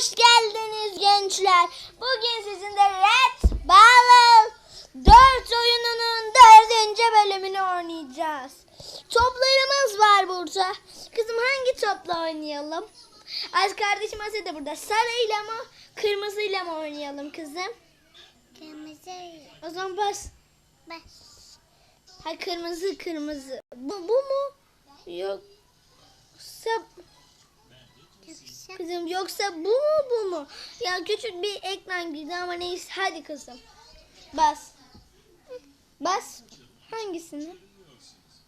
hoş geldiniz gençler. Bugün sizinle Red Ball 4 oyununun dördüncü bölümünü oynayacağız. Toplarımız var burada. Kızım hangi topla oynayalım? Az kardeşim Asya da burada. Sarıyla mı kırmızıyla mı oynayalım kızım? Kırmızı. O zaman bas. Bak. Ha kırmızı kırmızı. Bu, bu mu? Yoksa Kırmızı. Kızım yoksa bu mu bu mu? Ya küçük bir ekran girdi ama neyse hadi kızım. Bas. Bas. Hangisini?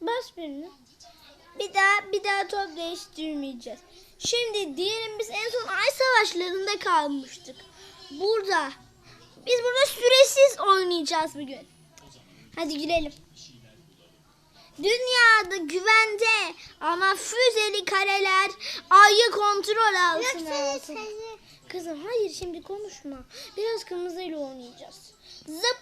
Bas birini. Bir daha bir daha top değiştirmeyeceğiz. Şimdi diyelim biz en son ay savaşlarında kalmıştık. Burada. Biz burada süresiz oynayacağız bugün. Hadi girelim. Dünyada güvende ama füzeli kareler ayı kontrol altına. Sarı. Kızım hayır şimdi konuşma. Biraz kırmızıyla oynayacağız. Zıp.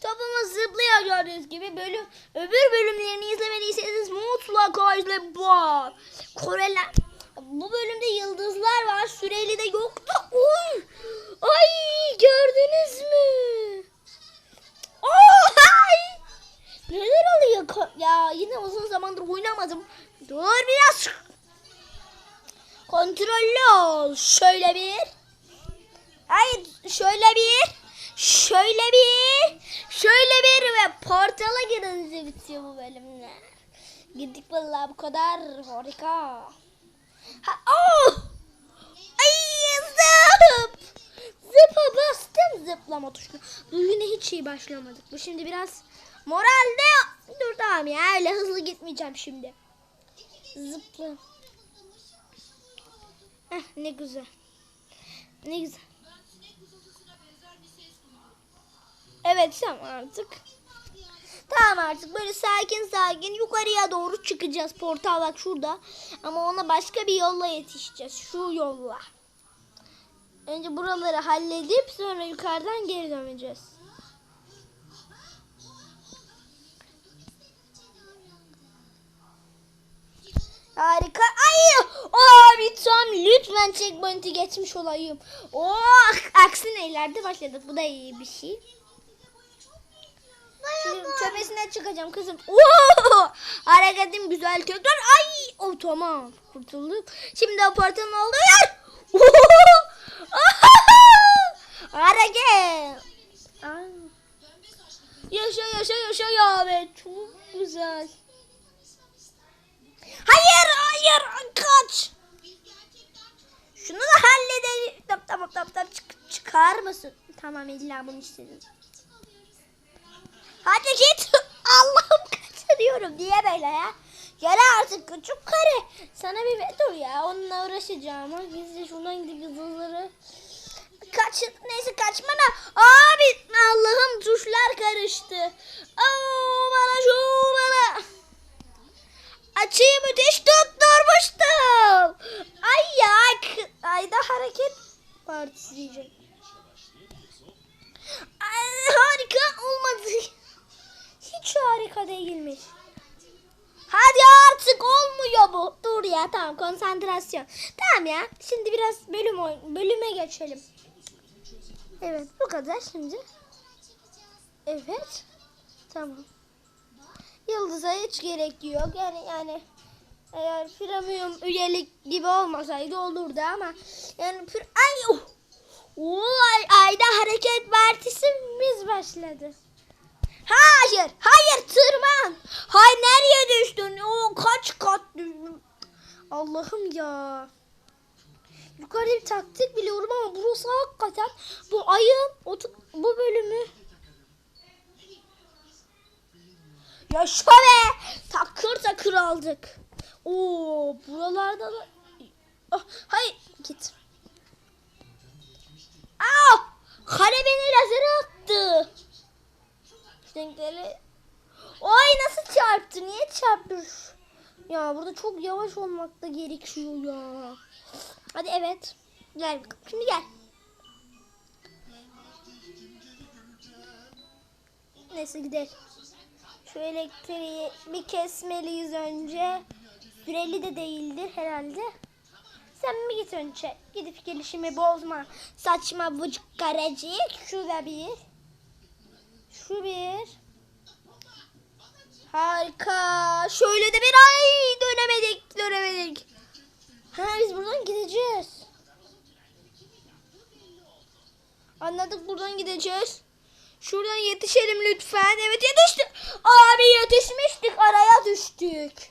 Topumuz zıplıyor gördüğünüz gibi. Bölüm, öbür bölümlerini izlemediyseniz mutlaka izle bak. Koreler. Bu bölümde yıldızlar var. Süreli de yoktu. Oy. Ay gördünüz mü? Oy. Ya yine uzun zamandır oynamadım. Dur biraz. Kontrollü ol. Şöyle bir. Hayır şöyle bir. Şöyle bir. Şöyle bir ve portala girince bitiyor bu bölümler. Gittik vallahi bu kadar harika. Ha, oh! Ay zıp. Zıpa bastım zıplama tuşuna. Bu yine hiç iyi başlamadık. Bu şimdi biraz moralde. Dur tamam ya öyle hızlı gitmeyeceğim şimdi. Zıpla. Heh, ne güzel. Ne güzel. Evet tamam artık. Tamam artık böyle sakin sakin yukarıya doğru çıkacağız. Portal bak şurada. Ama ona başka bir yolla yetişeceğiz. Şu yolla. Önce buraları halledip sonra yukarıdan geri döneceğiz. Harika. Ay! Abi tam lütfen checkpoint'i geçmiş olayım. Oh! Aksine ileride başladık. Bu da iyi bir şey. Şimdi tepesine çıkacağım kızım. Oo! Hareketim güzel tekrar. Ay! O tamam. Kurtulduk. Şimdi o portalın olduğu yer. Hareket. Yaşa yaşa yaşa ya be. Çok güzel. Hayır hayır kaç. Şunu da halledelim. Tamam tamam tamam tamam Çık, çıkar mısın? Tamam illa bunu istedim. Hadi git. Allah'ım kaçırıyorum diye böyle ya. Gel artık küçük kare. Sana bir dur ya onunla uğraşacağım. Ama gizli şuradan gidip yıldızları. Kaç neyse kaçmana. Abi Allah'ım tuşlar karıştı. Oo, bana şu bana. Açıyı müthiş tutturmuştum. Ay ya. k- Ayda hareket partisi diyeceğim. Ay, harika olmadı. Hiç harika değilmiş. Hadi artık olmuyor bu. Dur ya tamam konsantrasyon. Tamam ya şimdi biraz bölüm bölüme geçelim. Evet bu kadar şimdi. Evet. Tamam. Yıldıza hiç gerek yok. Yani yani eğer premium üyelik gibi olmasaydı olurdu ama yani ay oh. Oo, ay, ayda hareket partisimiz başladı. Hayır, hayır tırman. Hay nereye düştün? O kaç kat düştün? Allah'ım ya. Yukarıda bir taktik biliyorum ama burası hakikaten bu ayın bu bölümü Yaşa be! Takır takır aldık. Oo, buralarda da... Ah, hayır, git. Aa! Kare beni lazere attı. Renkleri... Ay nasıl çarptı? Niye çarptı? Ya burada çok yavaş olmak da gerekiyor ya. Hadi evet. Gel. Şimdi gel. Neyse gidelim. Şu elektriği bir kesmeliyiz önce. Süreli de değildir herhalde. Sen mi git önce? Gidip gelişimi bozma. Saçma vıcık karecik. Şurada bir. Şu bir. Harika. Şöyle de bir ay dönemedik dönemedik. Ha biz buradan gideceğiz. Anladık buradan gideceğiz. Şuradan yetişelim lütfen. Evet yetiştik. Abi yetişmiştik araya düştük.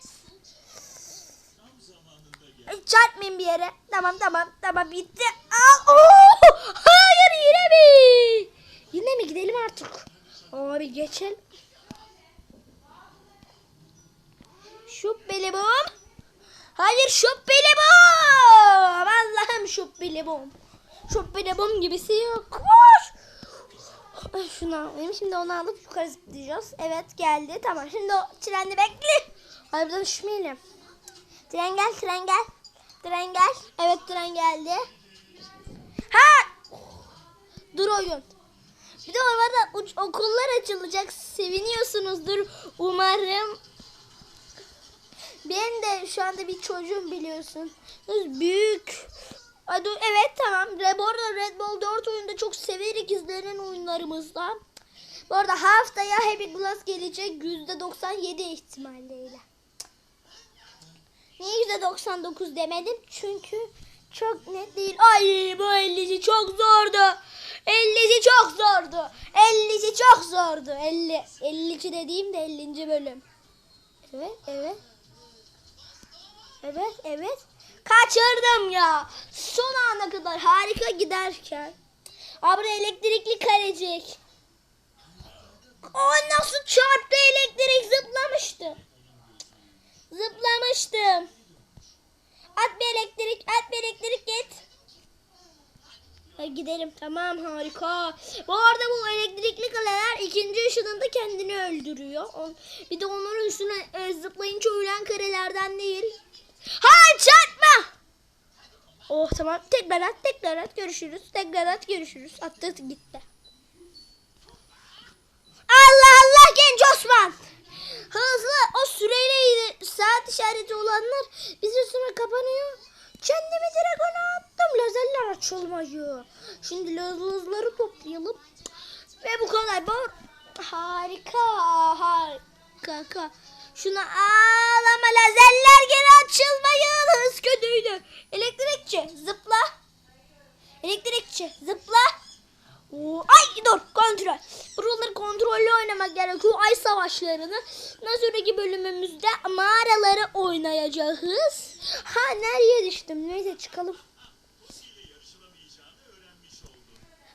Ay, Çarpmayın bir yere. Tamam tamam tamam bitti. Aa, oo! Hayır yine mi? Yine mi gidelim artık? Abi geçelim. Şubbeli bum. Hayır şubbeli bum. Allah'ım şubbeli bum. Şubbeli bum gibisi yok. Ay, Şunu alayım. Şimdi onu alıp yukarı zıplayacağız. Evet geldi. Tamam. Şimdi o treni bekle. Hayır buradan düşmeyelim. Tren gel, tren gel. Tren gel. Evet tren geldi. Ha! Dur oyun. Bir de orada uç- okullar açılacak. Seviniyorsunuzdur umarım. Ben de şu anda bir çocuğum biliyorsun. Büyük. Hadi, evet tamam. Bu arada Red Bull 4 oyunda çok severek izlenen oyunlarımızdan. Bu arada haftaya Happy Glass gelecek %97 ihtimalleyle. Niye %99 demedim? Çünkü çok net değil. Ay bu 50'si çok zordu. 50'si çok zordu. 50'si çok zordu. 50 52 dediğim de 50. bölüm. Evet, evet. Evet, evet. Kaçırdım ya. Son ana kadar harika giderken. Abi elektrikli karecik. O nasıl çarptı elektrik zıplamıştı. Zıplamıştım. At bir elektrik, at bir elektrik git. Gidelim tamam harika. Bu arada bu elektrikli kaleler ikinci ışınında kendini öldürüyor. Bir de onların üstüne e, zıplayınca ölen karelerden değil. Hayır çarpma. Oh tamam tekrar at tekrar at görüşürüz. Tekrar at görüşürüz. Attı gitti. Allah Allah genç Osman. Hızlı o süreyle saat işareti olanlar süre sonra kapanıyor. Kendimi direkt ona attım. Lazerler açılmıyor. Şimdi lazerleri toplayalım. Ve bu kadar. Bu harika. Harika. Şunu al ama lazerler geri açılmayın. Hız kötüydü. Elektrikçi zıpla. Elektrikçi zıpla. Oo, ay dur kontrol. Buraları kontrollü oynamak gerekiyor. Ay savaşlarını. Sonraki bölümümüzde mağaraları oynayacağız. Ha nereye düştüm? Neyse çıkalım.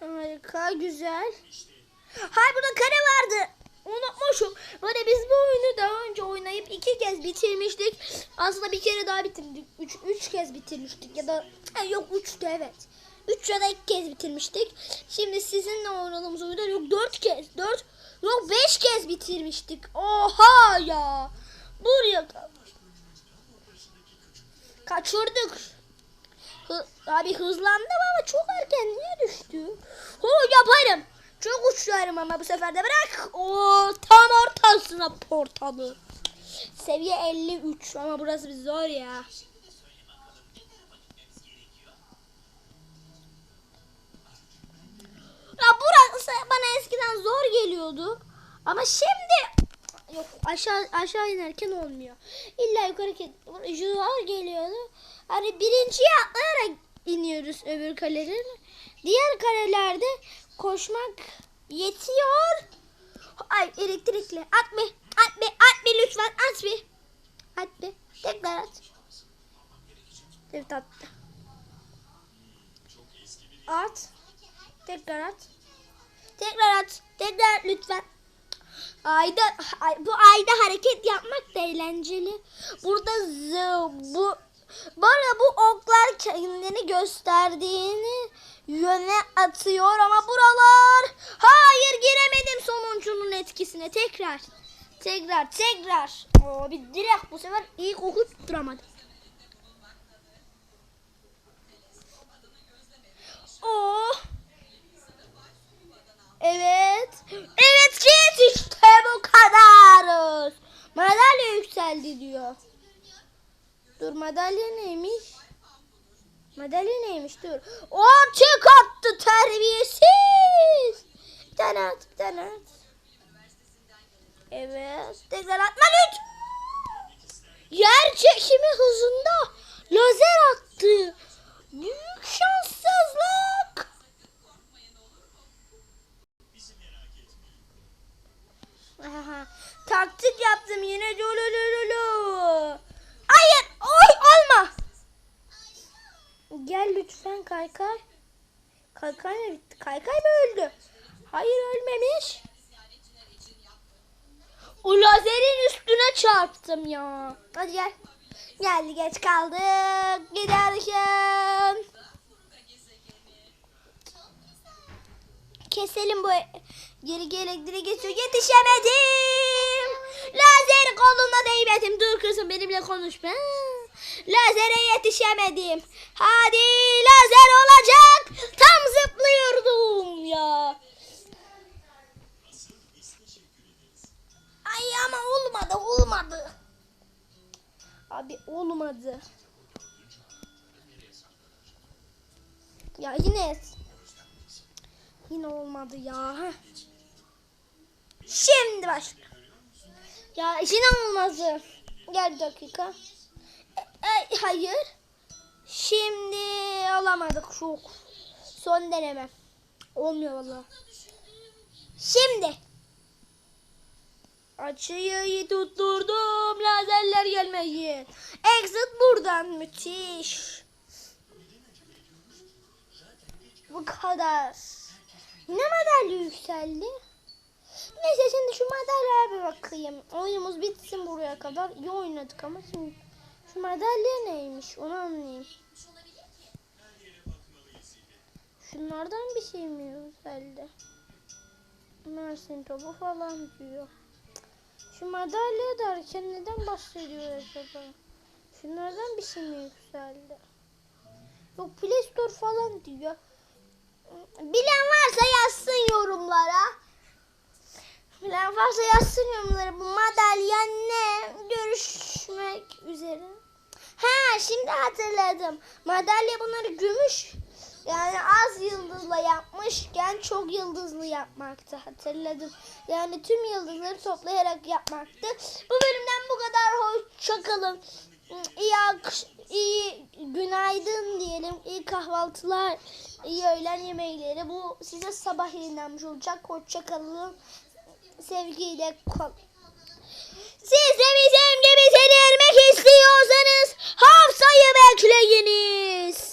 Harika güzel. Hay burada kare vardı. Unutmuşum. Böyle biz bu oyunu daha önce oynayıp iki kez bitirmiştik. Aslında bir kere daha bitirdik. Üç, üç kez bitirmiştik ya da ha, yok üçtü evet. Üç ya da iki kez bitirmiştik. Şimdi sizinle oynadığımız oyunda yok dört kez. Dört yok beş kez bitirmiştik. Oha ya. Buraya kal- Kaçırdık. Hı, abi hızlandım ama çok erken niye düştü? Ho yaparım. Çok uçuyorum ama bu sefer de bırak. Oo tam ortasına portalı. Seviye 53 ama burası bir zor ya. Ya burası bana eskiden zor geliyordu. Ama şimdi yok aşağı aşağı inerken olmuyor. İlla yukarı zor geliyordu. Hani birinciye atlayarak iniyoruz öbür kalenin. Diğer karelerde koşmak yetiyor. Ay elektrikli. At bir. At bir. At bir lütfen. At bir. At bir. Tekrar at. Evet attı. At. Tekrar at. Tekrar at. Tekrar lütfen. Ayda ay, bu ayda hareket yapmak da eğlenceli. Burada zı, bu bu bu oklar kendini gösterdiğini yöne atıyor ama buralar hayır giremedim sonuncunun etkisine tekrar tekrar tekrar Oo, bir direkt bu sefer ilk oku tutturamadım. Oh. Evet. Evet Jet işte bu kadarız. Diyor. Dur madalya neymiş? Madalya neymiş dur. O tek attı terbiyesiz. Bir tane at bir tane at. Evet. Tekrar atma lütfen. Yer çekimi hızında lazer attı. Büyük şanssızlık. Aha, taktik yaptım yine. Lulululu. Hayır. Oy olma. Gel lütfen kaykay. Kaykay mı bitti? Kaykay mı öldü? Hayır ölmemiş. O lazerin üstüne çarptım ya. Hadi gel. Geldi geç kaldık. Giderken. Keselim bu geri elektriği geçiyor. Yetişemedim. Lazer koluna değmedim. Dur kızım benimle konuşma. Lazere yetişemedim. Hadi lazer olacak. Tam zıplıyordum ya. Ay ama olmadı olmadı. Abi olmadı. Ya yine yine olmadı ya. Şimdi başla. Ya yine olmadı. Gel bir dakika. E, e, hayır. Şimdi alamadık çok. Son deneme. Olmuyor valla. Şimdi. Açıyı tutturdum. Lazerler gelmeyin. Exit buradan. Müthiş. Bu kadar. Ne madalya yükseldi? Neyse şimdi şu madalyaya bir bakayım. Oyunumuz bitsin buraya kadar. İyi oynadık ama şimdi şu madalya neymiş onu anlayayım. Şunlardan bir şey mi yükseldi? Mersin topu falan diyor. Şu madalya derken neden bahsediyor acaba? Şunlardan bir şey mi yükseldi? Yok Play Store falan diyor. Bilen varsa yazsın yorumlara. Bilen varsa yazsın yorumlara. Bu madalya ne? Görüşmek üzere. Ha şimdi hatırladım. Madalya bunları gümüş yani az yıldızla yapmışken çok yıldızlı yapmaktı. Hatırladım. Yani tüm yıldızları toplayarak yapmaktı. Bu bölümden bu kadar. Hoşça kalın. İyi, akş- iyi günaydın diyelim. İyi kahvaltılar. iyi öğlen yemekleri. Bu size sabah yayınlanmış olacak. Hoşça kalın. Sevgiyle. Siz de bizim gibi seni istiyorsanız haftayı bekleyiniz.